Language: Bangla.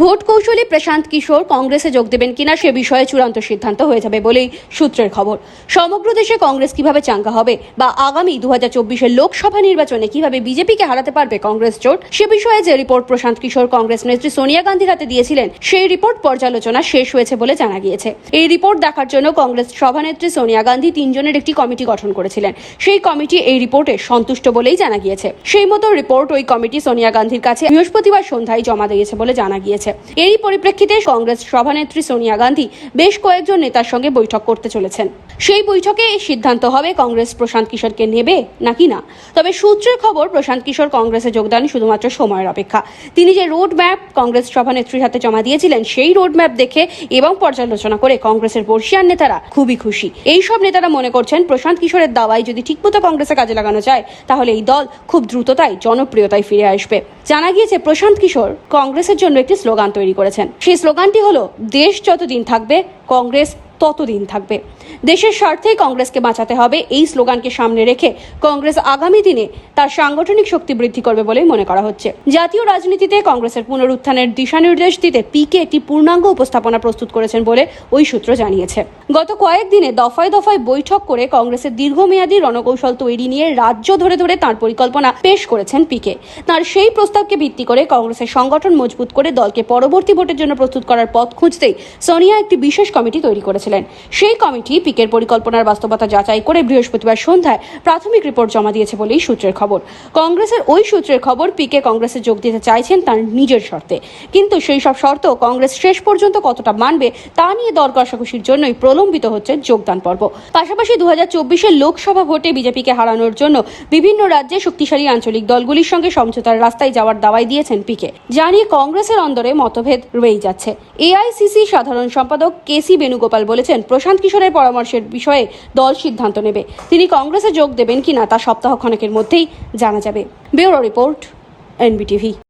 ভোট কৌশলী প্রশান্ত কিশোর কংগ্রেসে যোগ দেবেন কিনা সে বিষয়ে চূড়ান্ত সিদ্ধান্ত হয়ে যাবে বলেই সূত্রের খবর। সমগ্র দেশে কংগ্রেস কীভাবে চাঙ্গা হবে বা আগামী দু হাজার চব্বিশের লোকসভা নির্বাচনে কীভাবে বিজেপিকে হারাতে পারবে কংগ্রেস জোট, সে বিষয়ে যে রিপোর্ট প্রশান্ত কিশোর কংগ্রেস নেত্রী সোনিয়া গান্ধীর হাতে দিয়েছিলেন, সেই রিপোর্ট পর্যালোচনা শেষ হয়েছে বলে জানা গিয়েছে। এই রিপোর্ট দেখার জন্য কংগ্রেস সভানেত্রী সোনিয়া গান্ধী তিনজনের একটি কমিটি গঠন করেছিলেন। সেই কমিটি এই রিপোর্টে সন্তুষ্ট বলেই জানা গিয়েছে। সেই মতো রিপোর্ট ওই কমিটি সোনিয়া গান্ধীর কাছে বৃহস্পতিবার সন্ধ্যায় জমা দিয়েছে বলে জানা গিয়েছে। এরই পরিপ্রেক্ষিতে কংগ্রেস সভানেত্রী সোনিয়া গান্ধী বেশ কয়েকজন নেতার সঙ্গে বৈঠক করতে চলেছেন। সেই বৈঠকে সিদ্ধান্ত হবে কংগ্রেস প্রশান্ত কিশোরকে নেবে নাকি না। তবে সূত্রের খবর, প্রশান্ত কিশোর কংগ্রেসে যোগদান শুধুমাত্র সময়ের অপেক্ষা। তিনি যে রোড ম্যাপ কংগ্রেস সভানেত্রীর হাতে জমা দিয়েছিলেন, সেই রোড ম্যাপ দেখে এবং পর্যালোচনা করে কংগ্রেসের বর্ষিয়ান নেতারা খুবই খুশি। এই সব নেতারা মনে করছেন, প্রশান্ত কিশোরের দাওয়াই যদি ঠিকমতো কংগ্রেসে কাজে লাগানো যায়, তাহলে এই দল খুব দ্রুততাই জনপ্রিয়তায় ফিরে আসবে। জানা গিয়েছে, প্রশান্ত কিশোর কংগ্রেসের জন্য একটি স্লোগান তৈরি করেছেন। সেই স্লোগানটি হলো দেশ যতদিন থাকবে কংগ্রেস ততদিন থাকবে। দেশের স্বার্থে কংগ্রেসকে বাঁচাতে হবে, এই স্লোগানকে সামনে রেখে কংগ্রেস আগামী দিনে তার সাংগঠনিক শক্তি বৃদ্ধি করবে বলেই মনে করা হচ্ছে। জাতীয় রাজনীতিতে কংগ্রেসের পুনরুত্থানের দিশানির্দেশ দিতে পিকে একটি পূর্ণাঙ্গ উপস্থাপনা প্রস্তুত করেছেন বলে ওই সূত্র জানিয়েছে। গত কয়েকদিনে দফায় দফায় বৈঠক করে কংগ্রেসের দীর্ঘমেয়াদী রণকৌশল তৈরি নিয়ে রাজ্য ধরে ধরে তার পরিকল্পনা পেশ করেছেন পিকে। তার সেই প্রস্তাবকে ভিত্তি করে কংগ্রেসের সংগঠন মজবুত করে দলকে পরবর্তী ভোটের জন্য প্রস্তুত করার পথ খুঁজতেই সোনিয়া একটি বিশেষ কমিটি তৈরি করেছিলেন। সেই কমিটি পিকের পরিকল্পনার বাস্তবতা যাচাই করে বৃহস্পতিবার সন্ধ্যায় প্রাথমিক রিপোর্ট জমা দিয়েছে বলেই সূত্রের খবর। কংগ্রেসের ওই সূত্রের খবর, পিকে কংগ্রেসে যোগ দিতে চাইছেন তার নিজের শর্তে। কিন্তু সেই সব শর্ত কংগ্রেস শেষ পর্যন্ত কতটা মানবে, তা নিয়ে দর কষাকষির জন্যই প্রলম্বিত হচ্ছে যোগদান পর্ব। পাশাপাশি দু হাজার লোকসভা ভোটে বিজেপিকে হারানোর জন্য বিভিন্ন রাজ্যে শক্তিশালী আঞ্চলিক দলগুলির সঙ্গে সমঝোতার রাস্তায় যাওয়ার দাওয়াই দিয়েছেন পিকে। জানিয়ে কংগ্রেসের অন্দরে মতভেদ রয়েই যাচ্ছে। এআইসিসি সাধারণ সম্পাদক কেসি বেণুগোপাল বলেছেন, প্রশান্ত কিশোরের পরামর্শের বিষয়ে দল সিদ্ধান্ত নেবে। তিনি কংগ্রেসে যোগ দেবেন কিনা তা সপ্তাহ খনেকের মধ্যেই জানা যাবে। Bureau report, NBTV.